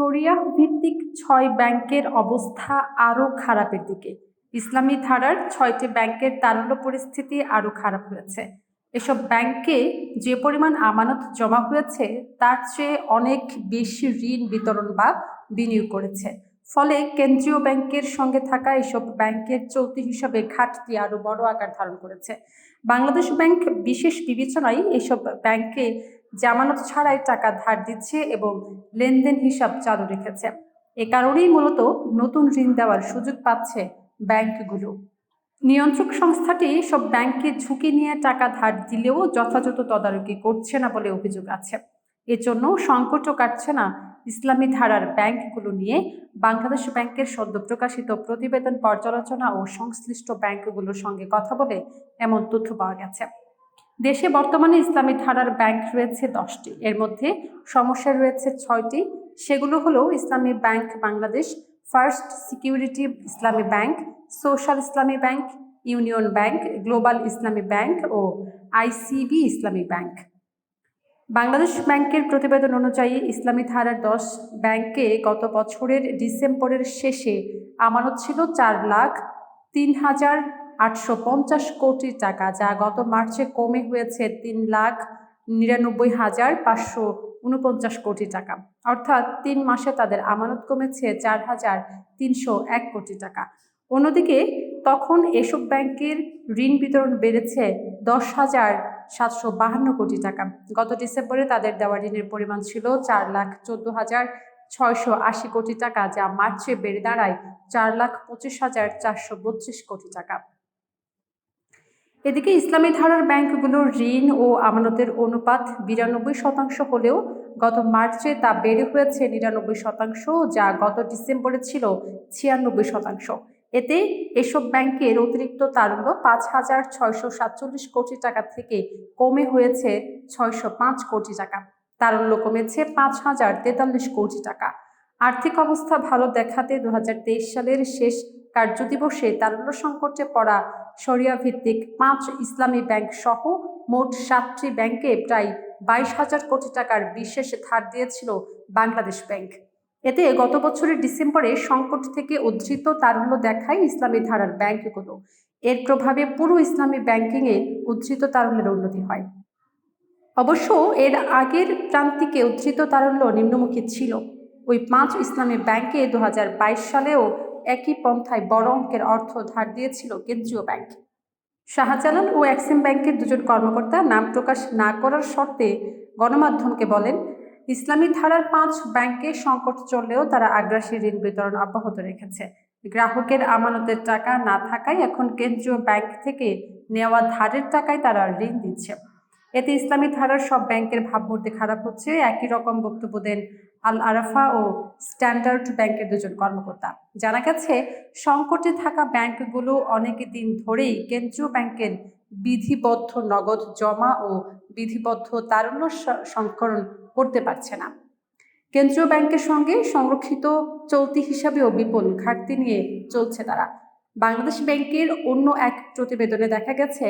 শরিয়াহ ভিত্তিক ছয় ব্যাংকের অবস্থা আরও খারাপের দিকে। ইসলামী ধারার ছয়টি ব্যাংকের তারল্য পরিস্থিতি আরও খারাপ হয়েছে। এসব ব্যাংকে যে পরিমাণ আমানত জমা হয়েছে, তার চেয়ে অনেক বেশি ঋণ বিতরণ বা বিনিয়োগ করেছে। ফলে কেন্দ্রীয় ব্যাংকের সঙ্গে থাকা এসব ব্যাংকের চলতি হিসাবে ঘাটতি আরও বড় আকার ধারণ করেছে। বাংলাদেশ ব্যাংক বিশেষ বিবেচনায় এসব ব্যাংকে জামানত ছাড়াই টাকা ধার দিচ্ছে এবং লেনদেন হিসাব চালু রেখেছে। এ কারণেই মূলত নতুন ঋণ দেওয়ার সুযোগ পাচ্ছে ব্যাংকগুলো। নিয়ন্ত্রক সংস্থাটি সব ব্যাংকে ঝুঁকি নিয়ে টাকা ধার দিলেও যথাযথ তদারকি করছে না বলে অভিযোগ আছে। এজন্য সংকটও কাটছে না ইসলামী ধারার ব্যাংকগুলো নিয়ে। বাংলাদেশ ব্যাংকের সদ্য প্রকাশিত প্রতিবেদন পর্যালোচনা ও সংশ্লিষ্ট ব্যাংকগুলোর সঙ্গে কথা বলে এমন তথ্য পাওয়া গেছে। দেশে বর্তমানে ইসলামী ধারার ব্যাংক রয়েছে দশটি। এর মধ্যে সমস্যা রয়েছে ছয়টি। সেগুলো হলো Islami bank Bangladesh first security Islami bank social Islami bank union bank global Islami bank ও আইসিবি ইসলামী ব্যাংক বাংলাদেশ ব্যাংকের প্রতিবেদন অনুযায়ী ইসলামী ধারার দশ ব্যাংকে গত বছরের ডিসেম্বরের শেষে আমানত ছিল চার লাখ তিন হাজার আটশো পঞ্চাশ কোটি টাকা, যা গত মার্চে কমে হয়েছে তিন লাখ নিরানব্বই হাজার পাঁচশো উনপঞ্চাশ কোটি টাকা। অর্থাৎ তিন মাসে তাদের আমানত কমেছে চার হাজার তিনশো এক কোটি টাকা। অন্যদিকে, তখন এসব ব্যাংকের ঋণ বিতরণ বেড়েছে দশ হাজার সাতশো বাহান্ন কোটি টাকা। গত ডিসেম্বরে তাদের দেওয়া ঋণের পরিমাণ ছিল চার লাখ চোদ্দ হাজার ছয়শো আশি কোটি টাকা, যা মার্চে বেড়ে দাঁড়ায় চার লাখ পঁচিশ হাজার চারশো বত্রিশ কোটি টাকা। এদিকে ইসলামী ধারার ব্যাংকগুলোর ঋণ ও আমানতের অনুপাত বিরানব্বই শতাংশ হলেও গত মার্চে তা বেড়ে হয়েছে নিরানব্বই শতাংশ, যা গত ডিসেম্বরে ছিল ছিয়ানব্বই শতাংশ। এতে এসব ব্যাংকের অতিরিক্ত তারল্য পাঁচ হাজার ছয়শো সাতচল্লিশ কোটি টাকা থেকে কমে হয়েছে ছয়শো পাঁচ কোটি টাকা। তারল্য কমেছে পাঁচ হাজার তেতাল্লিশ কোটি টাকা। আর্থিক অবস্থা ভালো দেখাতে দু হাজার তেইশ সালের শেষ কার্যদিবসে তারল্য সংকটে পড়া সরিয়া ভিত্তিক পাঁচ ইসলামী ব্যাংক সহ মোট সাতটি ব্যাংকে প্রায় বাইশ হাজার কোটি টাকার বিশেষ ধার দিয়েছিল বাংলাদেশ ব্যাংক। এতে গত বছরের ডিসেম্বরে সংকট থেকে উদ্ধৃত তারল্য দেখায় ইসলামী ধারার ব্যাংকগুলো। এর প্রভাবে পুরো ইসলামী ব্যাংকিংয়ে উদ্ধৃত তারল্যের উন্নতি হয়। অবশ্য এর আগের প্রান্তিকে উদ্ধৃত তারল্য নিম্নমুখী ছিল। ওই পাঁচ ইসলামী ব্যাংকে দু হাজার বাইশ সালেও একই পন্থায় বড় অঙ্কের অর্থ ধার দিয়েছিল কেন্দ্রীয় ব্যাংক। শাহজালাল ও অ্যাক্সিম ব্যাংকের দুজন কর্মকর্তা নাম প্রকাশ না করার শর্তে গণমাধ্যমকে বলেন, ইসলামী ধারার পাঁচ ব্যাংকে সংকট চললেও তারা আগ্রাসী ঋণ বিতরণ অব্যাহত রেখেছে। গ্রাহকের আমানতের টাকা না থাকায় এখন কেন্দ্রীয় ব্যাংক থেকে নেওয়া ধারের টাকায় তারা ঋণ দিচ্ছে। এতে ইসলামী ধারার সব ব্যাংকের ভাবমূর্তি খারাপ হচ্ছে। একই রকম বক্তব্য দেন আল আরাফা ও স্ট্যান্ডার্ড ব্যাংকের দুজন কর্মকর্তা। জানা গেছে, সংকটে থাকা ব্যাংকগুলো অনেক দিন ধরেই কেন্দ্রীয় ব্যাংকের বিধিবদ্ধ নগদ জমা ও বিধিবদ্ধ তারল্য স- সংকলন করতে পারছে না। কেন্দ্রীয় ব্যাংকের সঙ্গে সংরক্ষিত চলতি হিসাবেও বিপুল ঘাটতি নিয়ে চলছে তারা। বাংলাদেশ ব্যাংকের অন্য এক প্রতিবেদনে দেখা গেছে,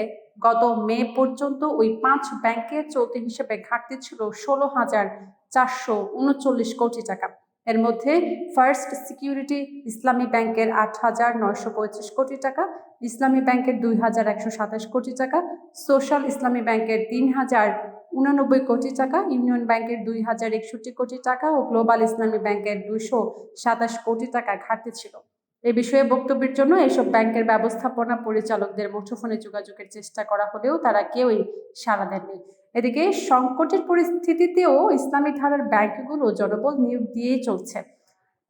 গত মে পর্যন্ত ওই পাঁচ ব্যাংকের চলতি হিসেবে ঘাটতি ছিল ষোলো হাজার চারশো উনচল্লিশ কোটি টাকা। এর মধ্যে ফার্স্ট সিকিউরিটি ইসলামী ব্যাংকের আট হাজার নয়শো পঁয়ত্রিশ কোটি টাকা, ইসলামী ব্যাংকের দুই হাজার একশো সাতাশ কোটি টাকা, সোশ্যাল ইসলামী ব্যাংকের তিন হাজার উনানব্বই কোটি টাকা, ইউনিয়ন ব্যাংকের দুই হাজার একষট্টি কোটি টাকা ও গ্লোবাল ইসলামী ব্যাংকের দুইশো সাতাশ কোটি টাকা ঘাটতি ছিল। এ বিষয়ে বক্তব্যের জন্য এসব ব্যাংকের ব্যবস্থাপনা পরিচালকদের মুঠোফোনে যোগাযোগের চেষ্টা করা হলেও তারা কেউই সাড়া দেননি। এদিকে সংকটের পরিস্থিতিতেও ইসলামী ধারার ব্যাংকগুলো জনবল নিয়োগ দিয়েই চলছে।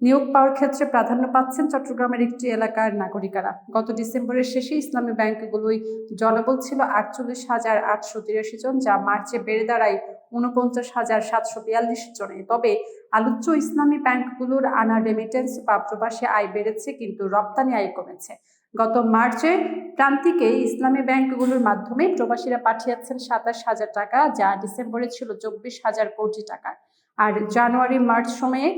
নিয়োগ পাওয়ার ক্ষেত্রে প্রাধান্য পাচ্ছেন চট্টগ্রামের একটি এলাকার নাগরিকারা। গত ডিসেম্বরের শেষে ইসলামী ব্যাংকগুলোই জনবল ছিল আটচল্লিশ হাজার আটশো তিরাশি জন, যা মার্চে বেড়ে দাঁড়ায় উনপঞ্চাশ হাজার সাতশো বিয়াল্লিশ জনে। তবে আলোচ্য ইসলামী ব্যাংকগুলোর আনা রেমিটেন্স বা প্রবাসী আয় বেড়েছে, কিন্তু রপ্তানি আয় কমেছে। গত মার্চে প্রান্তিকে ইসলামী ব্যাংকগুলোর মাধ্যমে প্রবাসীরা পাঠিয়েছেন সাতাশ হাজার টাকা, যা ডিসেম্বরে ছিল চব্বিশ হাজার কোটি টাকা। আর জানুয়ারি মার্চ সময়ে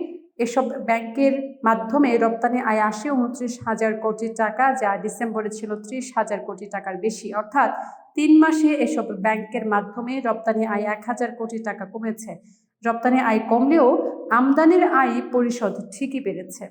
এসব ব্যাংকের মাধ্যমে রপ্তানি আয় আসে উনত্রিশ হাজার কোটি টাকা, যা ডিসেম্বরে ছিল ত্রিশ হাজার কোটি টাকার বেশি। অর্থাৎ তিন মাসে এসব ব্যাংকের মাধ্যমে রপ্তানি আয় এক হাজার কোটি টাকা কমেছে। রপ্তানি আয় কমলেও আমদানির আয় পরিশোধ ঠিকই বেড়েছে।